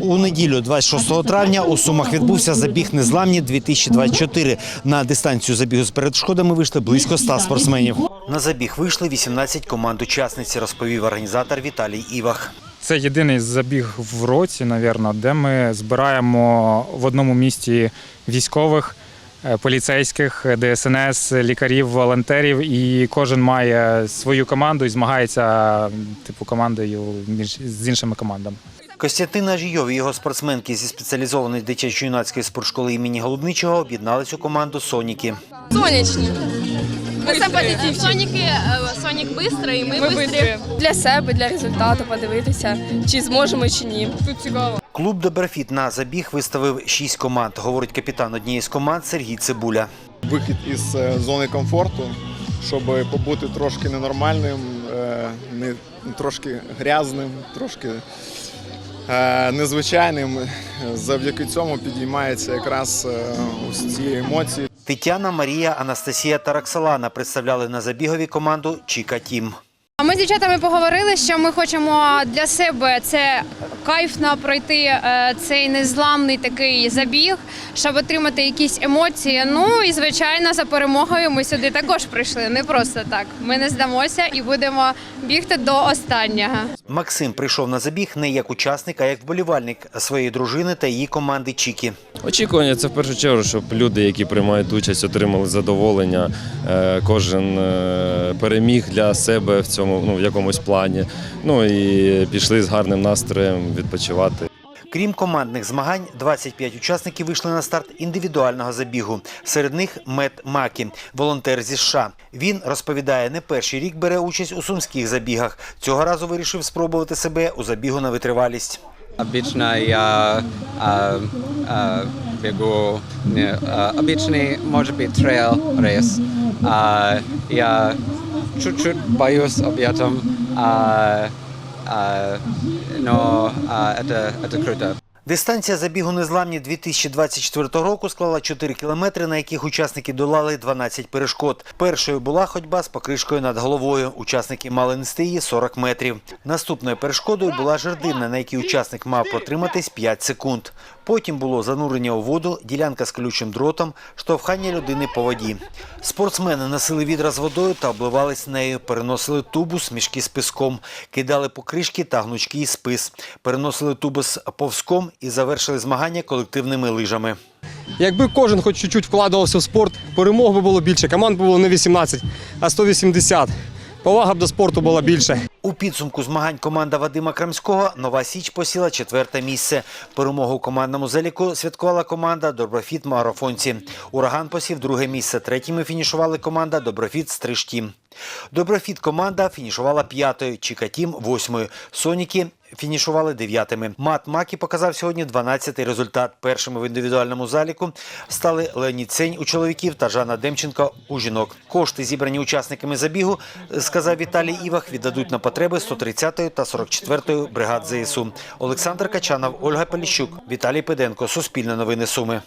У неділю, 26 травня, у Сумах відбувся забіг незламні 2024. На дистанцію забігу з перешкодами вийшли близько 100 спортсменів. На забіг вийшли 18 команд учасниць, розповів організатор Віталій Івах. Це єдиний забіг в році, напевно, де ми збираємо в одному місті військових, е, поліцейських, ДСНС, лікарів, волонтерів, і кожен має свою команду і змагається типу командою між з іншими командами. Костянтин Ажійов і його спортсменки зі спеціалізованої дитячо-юнацької спортшколи імені Голубничого об'єднались у команду Соніки. Сонячні. Ми. Соніки, е, Сонік бистрий, і ми, бистрі. Для себе, для результату подивитися, чи зможемо, чи ні. Тут цікаво. Клуб Доброфіт на забіг виставив 6 команд, говорить капітан однієї з команд Сергій Цибуля. вихід із е, зони комфорту, щоб побути трошки ненормальним, е, не трошки грязним, трошки незвичайним. Завдяки цьому підіймається якраз е, ось ці емоції. Тетяна, Марія, Анастасія та Роксолана представляли на забігові команду Чіка Тім. Ми з дівчатами поговорили, що ми хочемо для себе це кайфно пройти е, цей незламний такий забіг, щоб отримати якісь емоції. Ну і звичайно, за перемогою ми сюди також прийшли. Не просто так. Ми не здамося і будемо бігти до останнього. Максим прийшов на забіг не як учасник, а як вболівальник своєї дружини та її команди Чікі. Очікування це в першу чергу, щоб люди, які приймають участь, отримали задоволення. Е, Кожен е, переміг для себе в цьому ну, в якомусь плані. Ну і пішли з гарним настроєм відпочивати. Крім командних змагань, 25 учасників вийшли на старт індивідуального забігу. Серед них Мет Макі, волонтер зі США. Він розповідає, не перший рік бере участь у сумських забігах. Цього разу вирішив спробувати себе у забігу на витривалість. Обычно я а, а, бегу, не, а, обычный, может быть, трейл рейс. А, я чуть-чуть боюсь об Uh, no, uh, at, the, at the crater. Дистанція забігу незламні 2024 року склала 4 кілометри, на яких учасники долали 12 перешкод. Першою була ходьба з покришкою над головою. Учасники мали нести її 40 метрів. Наступною перешкодою була жердина, на якій учасник мав протриматись 5 секунд. Потім було занурення у воду, ділянка з колючим дротом, штовхання людини по воді. Спортсмени носили відра з водою та обливались нею, переносили тубус, мішки з піском, кидали покришки та гнучки і спис, переносили тубус повзком і завершили змагання колективними лижами. Якби кожен хоч чуть-чуть вкладувався в спорт, перемог би було більше. Команд було не 18, а 180. Повага б до спорту була більше. У підсумку змагань команда Вадима Крамського Нова Січ посіла четверте місце. Перемогу у командному заліку святкувала команда Доброфіт Марафонці. Ураган посів друге місце. Третіми фінішували команда Доброфіт Стрижтім. Доброфіт команда фінішувала п'ятою, Чікатім восьмою. Соніки фінішували дев'ятими. Мат Макі показав сьогодні 12-й результат. Першими в індивідуальному заліку стали Леонід Цень у чоловіків та Жанна Демченко у жінок. Кошти, зібрані учасниками забігу, сказав Віталій Івах, віддадуть на потреби 130-ї та 44-ї бригад ЗСУ. Олександр Качанов, Ольга Поліщук, Віталій Педенко. Суспільне новини Суми.